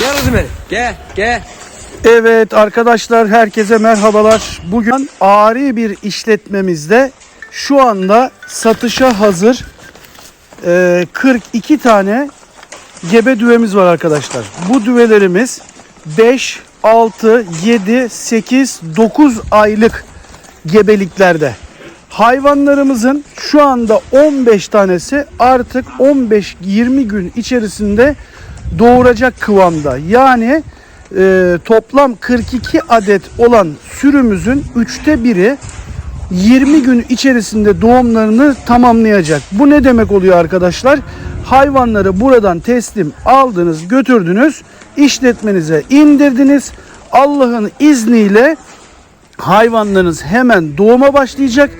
Gel kızım. Gel gel. Evet arkadaşlar herkese merhabalar. Bugün ari bir işletmemizde şu anda satışa hazır e, 42 tane gebe düvemiz var arkadaşlar. Bu düvelerimiz 5, 6, 7, 8, 9 aylık gebeliklerde. Hayvanlarımızın şu anda 15 tanesi artık 15-20 gün içerisinde doğuracak kıvamda. Yani e, toplam 42 adet olan sürümüzün üçte biri 20 gün içerisinde doğumlarını tamamlayacak. Bu ne demek oluyor arkadaşlar? Hayvanları buradan teslim aldınız, götürdünüz, işletmenize indirdiniz. Allah'ın izniyle hayvanlarınız hemen doğuma başlayacak.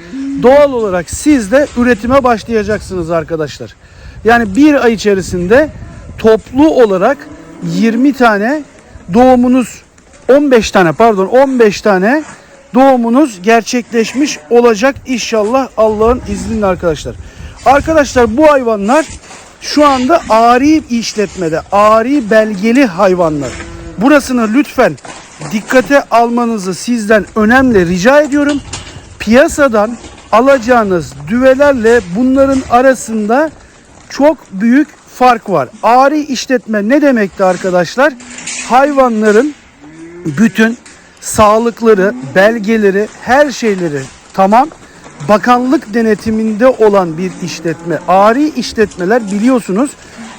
Doğal olarak siz de üretime başlayacaksınız arkadaşlar. Yani bir ay içerisinde toplu olarak 20 tane doğumunuz 15 tane pardon 15 tane doğumunuz gerçekleşmiş olacak inşallah Allah'ın izniyle arkadaşlar. Arkadaşlar bu hayvanlar şu anda ari işletmede, ari belgeli hayvanlar. Burasını lütfen dikkate almanızı sizden önemli rica ediyorum. Piyasadan alacağınız düvelerle bunların arasında çok büyük fark var. Ari işletme ne demekti arkadaşlar? Hayvanların bütün sağlıkları, belgeleri, her şeyleri tamam. Bakanlık denetiminde olan bir işletme. Ari işletmeler biliyorsunuz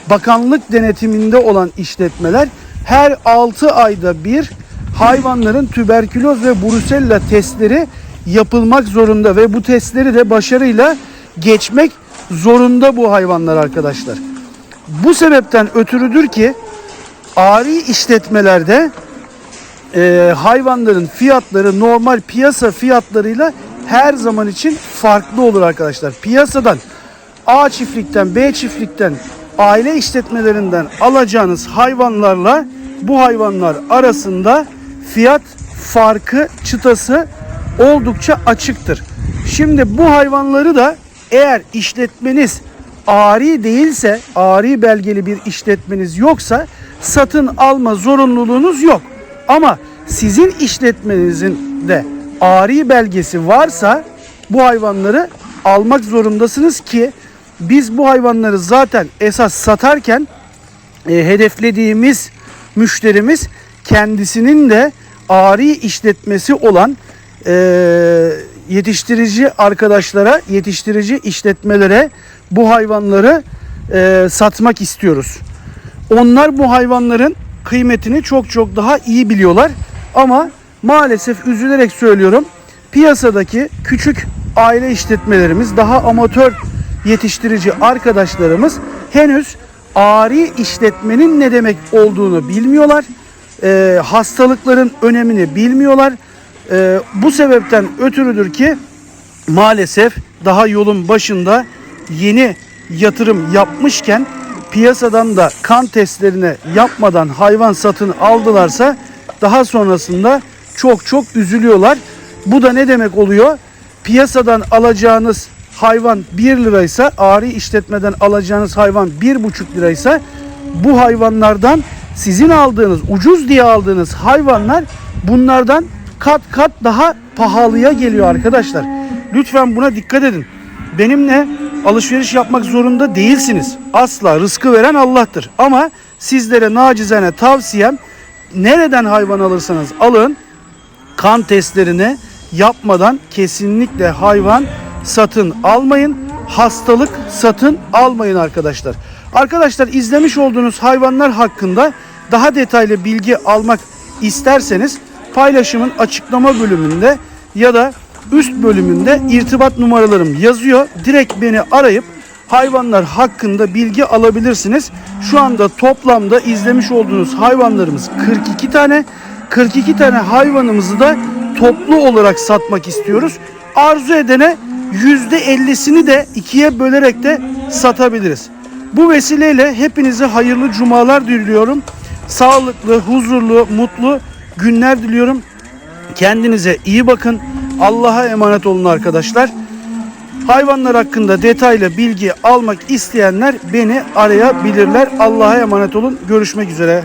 bakanlık denetiminde olan işletmeler her 6 ayda bir hayvanların tüberküloz ve brusella testleri yapılmak zorunda ve bu testleri de başarıyla geçmek zorunda bu hayvanlar arkadaşlar. Bu sebepten ötürüdür ki ari işletmelerde e, hayvanların fiyatları normal piyasa fiyatlarıyla her zaman için farklı olur arkadaşlar. Piyasadan A çiftlikten B çiftlikten aile işletmelerinden alacağınız hayvanlarla bu hayvanlar arasında fiyat farkı çıtası oldukça açıktır. Şimdi bu hayvanları da eğer işletmeniz ari değilse, ari belgeli bir işletmeniz yoksa satın alma zorunluluğunuz yok. Ama sizin işletmenizin de ari belgesi varsa bu hayvanları almak zorundasınız ki biz bu hayvanları zaten esas satarken e, hedeflediğimiz müşterimiz kendisinin de ari işletmesi olan e, yetiştirici arkadaşlara, yetiştirici işletmelere bu hayvanları e, satmak istiyoruz. Onlar bu hayvanların kıymetini çok çok daha iyi biliyorlar. Ama maalesef üzülerek söylüyorum piyasadaki küçük aile işletmelerimiz daha amatör yetiştirici arkadaşlarımız henüz ari işletmenin ne demek olduğunu bilmiyorlar. Ee, hastalıkların önemini bilmiyorlar. Ee, bu sebepten ötürüdür ki maalesef daha yolun başında yeni yatırım yapmışken piyasadan da kan testlerini yapmadan hayvan satın aldılarsa daha sonrasında çok çok üzülüyorlar. Bu da ne demek oluyor? Piyasadan alacağınız hayvan 1 liraysa, ari işletmeden alacağınız hayvan 1,5 liraysa bu hayvanlardan sizin aldığınız, ucuz diye aldığınız hayvanlar bunlardan kat kat daha pahalıya geliyor arkadaşlar. Lütfen buna dikkat edin. Benimle alışveriş yapmak zorunda değilsiniz. Asla rızkı veren Allah'tır. Ama sizlere nacizane tavsiyem nereden hayvan alırsanız alın kan testlerini yapmadan kesinlikle hayvan satın almayın. Hastalık satın almayın arkadaşlar. Arkadaşlar izlemiş olduğunuz hayvanlar hakkında daha detaylı bilgi almak isterseniz paylaşımın açıklama bölümünde ya da üst bölümünde irtibat numaralarım yazıyor. Direkt beni arayıp hayvanlar hakkında bilgi alabilirsiniz. Şu anda toplamda izlemiş olduğunuz hayvanlarımız 42 tane. 42 tane hayvanımızı da toplu olarak satmak istiyoruz. Arzu edene %50'sini de ikiye bölerek de satabiliriz. Bu vesileyle hepinize hayırlı cumalar diliyorum. Sağlıklı, huzurlu, mutlu günler diliyorum. Kendinize iyi bakın. Allah'a emanet olun arkadaşlar. Hayvanlar hakkında detaylı bilgi almak isteyenler beni arayabilirler. Allah'a emanet olun. Görüşmek üzere.